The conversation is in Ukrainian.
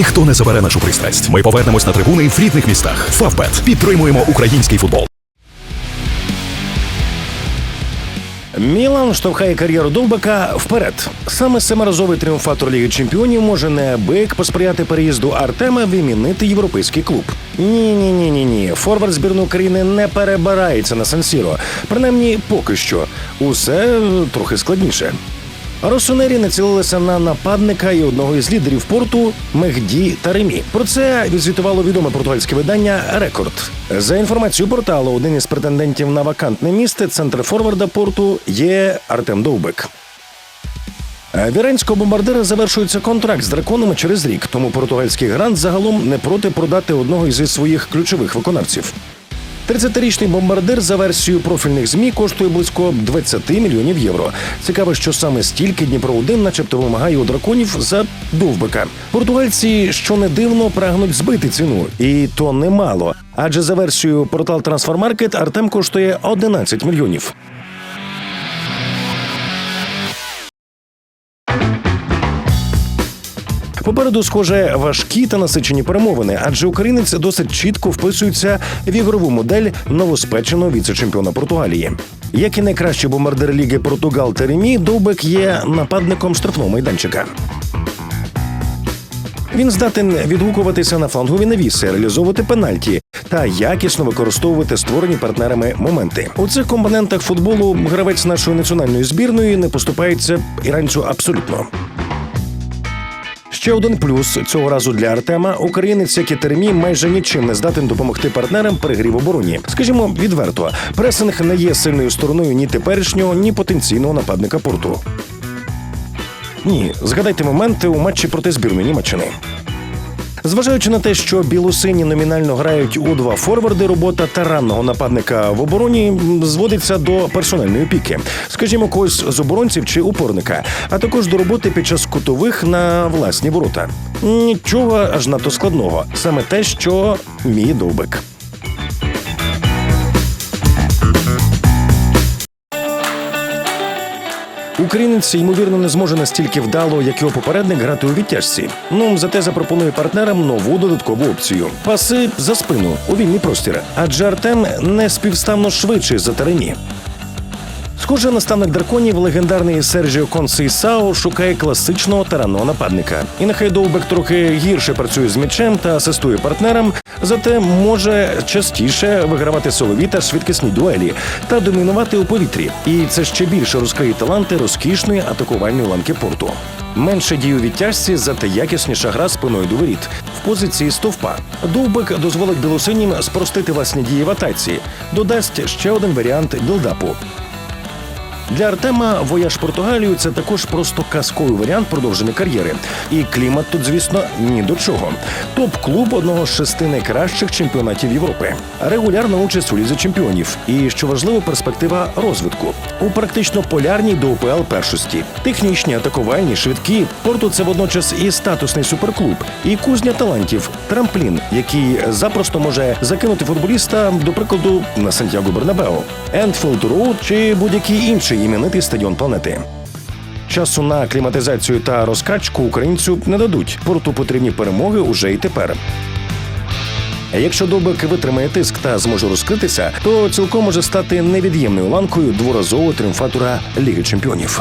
ніхто не забере нашу пристрасть. Ми повернемось на трибуни в рідних містах. Фавбет підтримуємо український футбол. Мілан штовхає кар'єру Довбека вперед. Саме семиразовий тріумфатор Ліги Чемпіонів може неабияк посприяти переїзду Артема в іменитий європейський клуб. Ні, ні, ні, ні, ні. Форвард збірної України не перебирається на Сан-Сіро. Принаймні, поки що. Усе е, трохи складніше. Росонері націлилися на нападника і одного із лідерів порту Мехді Таремі. Про це відзвітувало відоме португальське видання Рекорд. За інформацією порталу, один із претендентів на вакантне місце центр форварда порту є Артем Довбек. Е, Віренського бомбардира завершується контракт з драконами через рік, тому португальський грант загалом не проти продати одного із своїх ключових виконавців. 30-річний бомбардир за версією профільних змі коштує близько 20 мільйонів євро. Цікаво, що саме стільки Дніпро 1 начебто вимагає у драконів за довбика. Португальці, що не дивно, прагнуть збити ціну, і то немало. Адже за версією портал Трансфермаркет Артем коштує 11 мільйонів. Попереду, схоже, важкі та насичені перемовини, адже українець досить чітко вписується в ігрову модель новоспеченого віце-чемпіона Португалії. Як і найкращий бомбардир ліги Португал Теремі, Довбек є нападником штрафного майданчика. Він здатен відгукуватися на флангові навіси, реалізовувати пенальті та якісно використовувати створені партнерами моменти. У цих компонентах футболу гравець нашої національної збірної не поступається іранцю абсолютно. Ще один плюс цього разу для Артема. Українець, як і термі, майже нічим не здатен допомогти партнерам при грі в обороні. Скажімо, відверто, пресинг не є сильною стороною ні теперішнього, ні потенційного нападника порту. Ні, згадайте моменти у матчі проти збірної Німеччини. Зважаючи на те, що білосині номінально грають у два форварди, робота таранного нападника в обороні зводиться до персональної опіки, скажімо, когось з оборонців чи упорника, а також до роботи під час кутових на власні ворота. Нічого аж надто складного, саме те, що мій довбик. Українець ймовірно не зможе настільки вдало, як його попередник, грати у відтяжці. Ну зате запропонує партнерам нову додаткову опцію: паси за спину у вільний простір. Адже Артем не співставно швидший за Теремі. Схоже, наставник драконів, легендарний Сержіо Консейсао шукає класичного таранного нападника. І нехай Довбек трохи гірше працює з м'ячем та асистує партнерам, зате може частіше вигравати силові та швидкісні дуелі та домінувати у повітрі. І це ще більше розкриє таланти розкішної атакувальної ланки порту. Менше дій у відтяжці, зате якісніша гра спиною до воріт в позиції стовпа. Довбик дозволить білосинім спростити власні дії в атаці, додасть ще один варіант білдапу. Для Артема вояж Португалію це також просто казковий варіант продовження кар'єри. І клімат тут, звісно, ні до чого. Топ-клуб одного з шести найкращих чемпіонатів Європи. Регулярна участь у лізі чемпіонів. І що важливо, перспектива розвитку у практично полярній до УПЛ першості. Технічні, атакувальні, швидкі. Порту це водночас і статусний суперклуб, і кузня талантів, трамплін, який запросто може закинути футболіста, до прикладу, на Сантьяго Бернабео, Енфілд Роуд чи будь-який інший іменитий стадіон планети. Часу на кліматизацію та розкачку українцю не дадуть. Порту потрібні перемоги уже і тепер. Якщо Добик витримає тиск та зможе розкритися, то цілком може стати невід'ємною ланкою дворазового тріумфатора Ліги Чемпіонів.